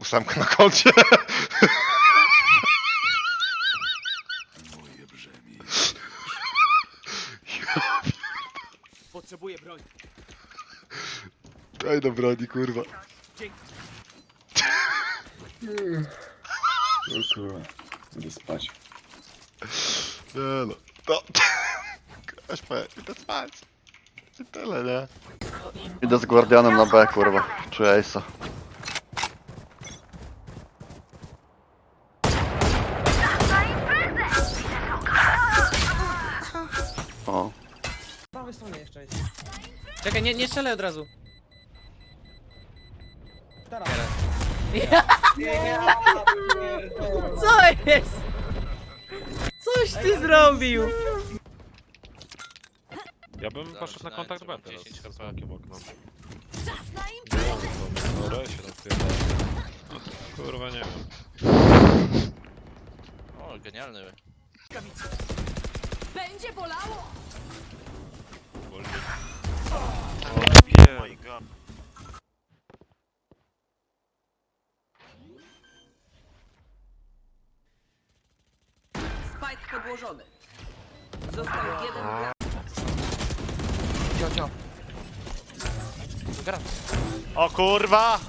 Ósemka na koncie. Potrzebuję broni. Daj do broni, kurwa. O kurwa. Idę spać. Nie no. To... Aż powiem, idę spać. I tyle, nie? Idę z Guardianem na B, kurwa. Czy Ace'a. Czekaj, nie, nie strzelaj od razu. Teraz. Co jest? Coś ty zrobił! Ja bym poszedł na kontakt B teraz. 10 Z HP. takim oknem. Czas na imprezę! Dobra, się rozpierdolę. Kurwa nie wiem. O, genialny. Będzie bolało! Spike podłożony. Został jeden gracz. Cio, cio. O kurwa!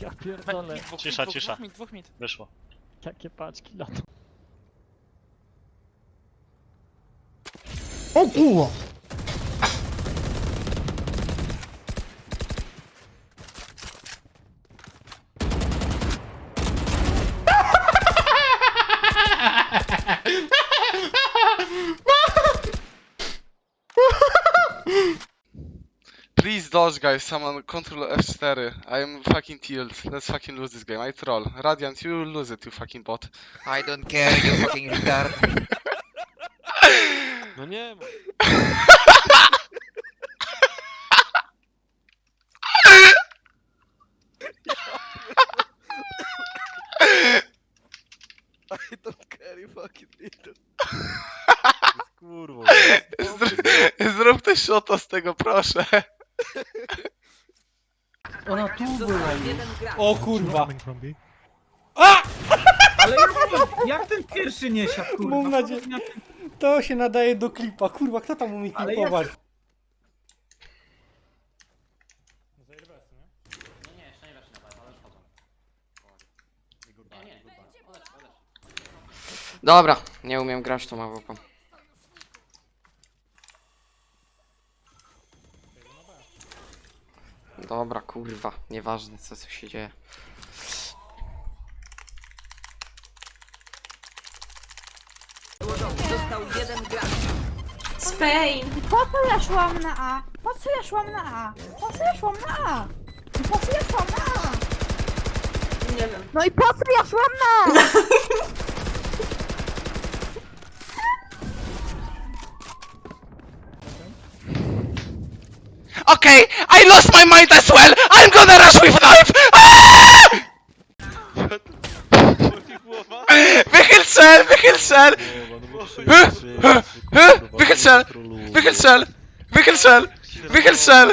Ja pierdolę, Cisza, dwóch, cisza. Dwóch mit, dwóch mit. Wyszło. jakie paczki latą. O kurwa! Please dodge guys, someone control F4. I am fucking tilted. Let's fucking lose this game. I troll. Radiant, you will lose it, you fucking bot. I don't care, you fucking retard. No nie ma. I don't care, you fucking retard. Kurwa. Zrób, zrób też shota z tego, proszę. Ona tu była już. O kurwa! Ale jak ten pierwszy nie siadł, kurwa? Mam nadzieję, to się nadaje do klipa, kurwa, kto tam umie klipować? Dobra, nie umiem grać tą małpą. Dobra, kurwa, nieważne co, co się dzieje. Podłożony. Został jeden gracz. Spain! Po co ja szłam na A? Po co ja szłam na A? Po co ja szłam na A? Po co ja szłam na A? Nie wiem. No i po co ja szłam na A? Okay, I lost my mind as well. I'm gonna rush with knife. Wychyl strzel, wychyl strzel. Wychyl strzel, wychyl strzel, wychyl strzel, wychyl strzel.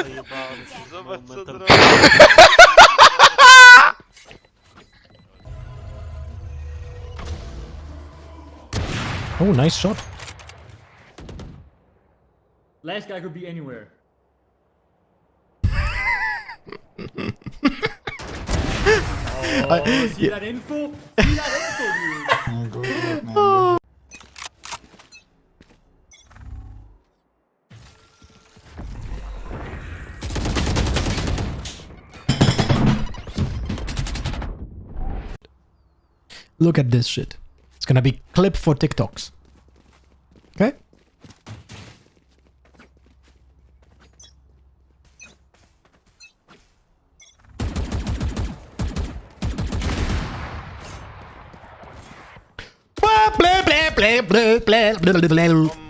Zobacz co zrobił. Oh, nice shot. Last guy could be anywhere. Oh, see that info? See that info, dude! Look at this shit. It's gonna be clip for TikToks. Brooklyn.